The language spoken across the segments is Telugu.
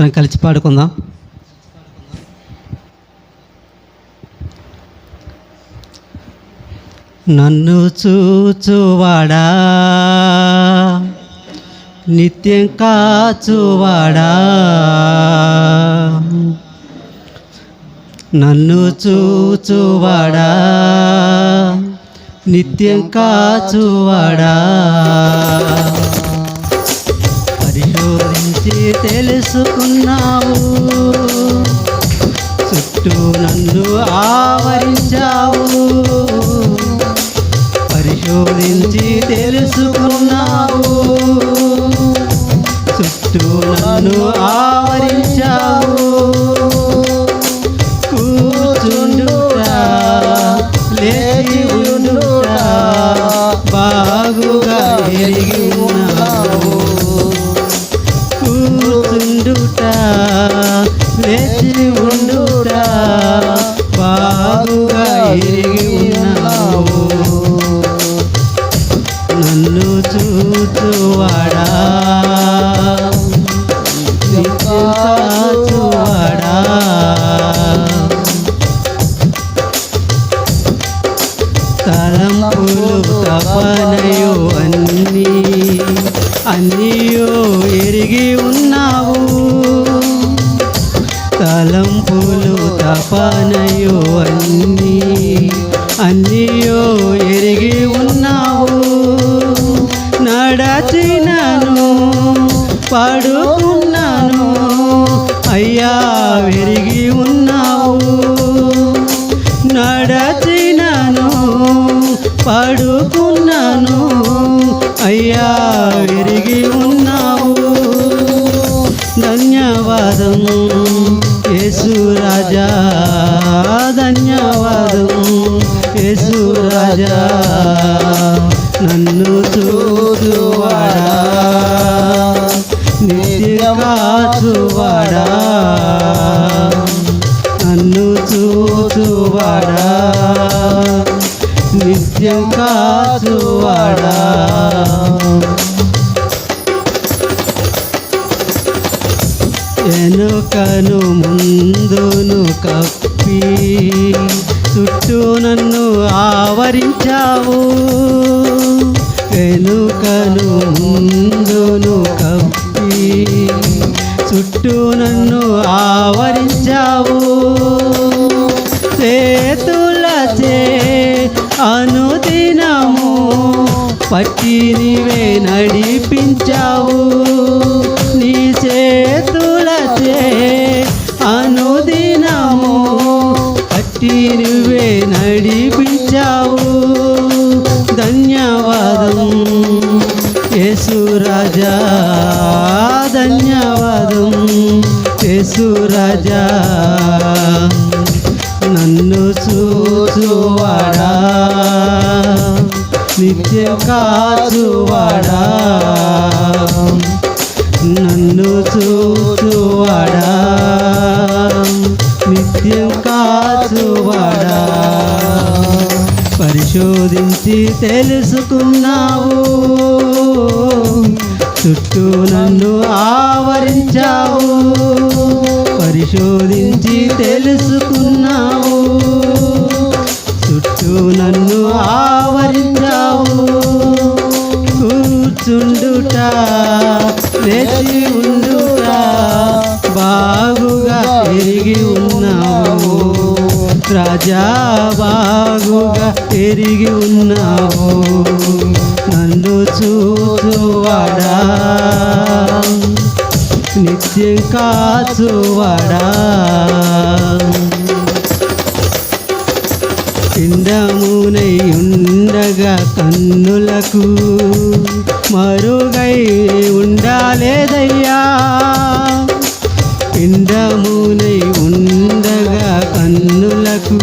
మనం కలిసి పాడుకుందాం. నన్ను చూచువాడా? నిత్యం కాచువాడా? నన్ను చూచువాడా? నిత్యం కాచువాడా? తెలుసుకున్నావు. చుట్టూ నన్ను ఆవరించావు. పరిశోధించి తెలుసుకున్నావు. చుట్టూ నన్ను ఆవరించావు. కూర్చుండుట లేచి ఉండుట బాగుగా ఎరిగి ఉన్నా. లేచి ఉండుట బాగుగా ఎరిగి ఉన్నావు. నన్ను చూచువాడా. చూచువాడా. తలంపులు తపనయో అన్నీ అన్నీయో ఎరిగి ఉన్నావు. తలంపులు తపనయో అన్నీ అన్నీయో ఎరిగి ఉన్నావు. నడచినను పడుకున్నాను. అయ్యా విరిగి ఉన్నావు. నడచినను పడుకున్నాను. అయ్యా వెరిగి ఉన్నావు. ధన్యవాదము. యేసు రాజా ధన్యవాదము. యేసు రాజా నన్ను చూచువాడా? నిత్యవాడా నన్ను చూచువాడా? నిత్యం కాచువాడా? వెనుకను ముందును కప్పి చుట్టూ నన్ను ఆవరించావు. వెనుకను ముందును కప్పి చుట్టూ నన్ను ఆవరించావు. చేతులచే అనుదినము పట్టి నీవే నడిపించావు. పట్టి నువ్వే నడిపించావు. ధన్యవాదం. యేసు రాజా ధన్యవాదం. యేసు రాజా నన్ను చూచువాడా? నిత్య కాచువాడా? పరిశోధించి తెలుసుకున్నావు. చుట్టూ నన్ను ఆవరించావు. పరిశోధించి తెలుసుకున్నావు. చుట్టూ నన్ను ఆవరించావు. కూర్చుండుట లేచి ఉండుట బాగుగా పెరిగి రాజావాగుగా ఎరిగి ఉన్నావు. నన్ను చూచువాడా? నిత్యం కాచువాడా? పిండమునై ఉండగా కన్నులకు మరుగై ఉండాలేదయ్యా. పిండమునై ఉండగా కన్నులకు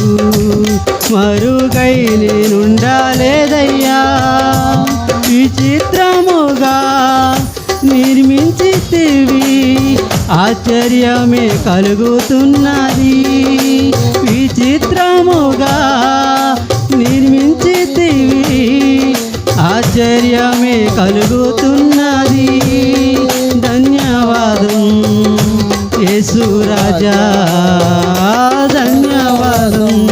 మరుగై నేనుండాలేదయ్యా. విచిత్రముగా నిర్మించితివి ఆశ్చర్యమే కలుగుతున్నది. యేసురాజా ధన్యవాదం.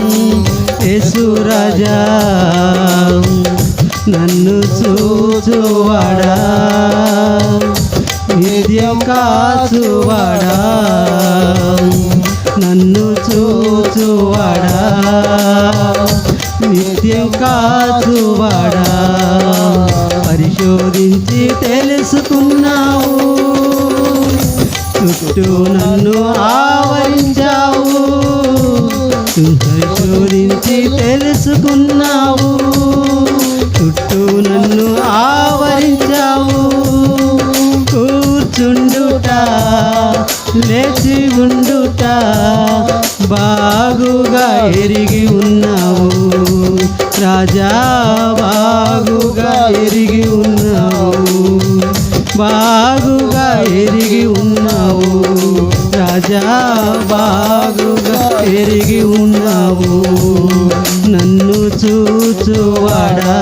యేసురాజా నన్ను చూచువాడా? నిత్యం కాచువాడా? నన్ను చూచువాడా? నిత్యం కాచువాడా? పరిశోధించి తెలుసుకున్నా చుట్టూ నన్ను ఆవరించావు. గురించి తెలుసుకున్నావు. చుట్టూ నన్ను ఆవరించావు. కూర్చుండుట లేచి ఉండుట బాగుగా ఎరిగి ఉన్నావు. రాజా బాగుగా ఎరిగి ఉన్నావు. బాగుగా ఎరిగి ఉన్నావు రాజా బాగుగా పెరిగి ఉన్నావు. నన్ను చూచువాడా?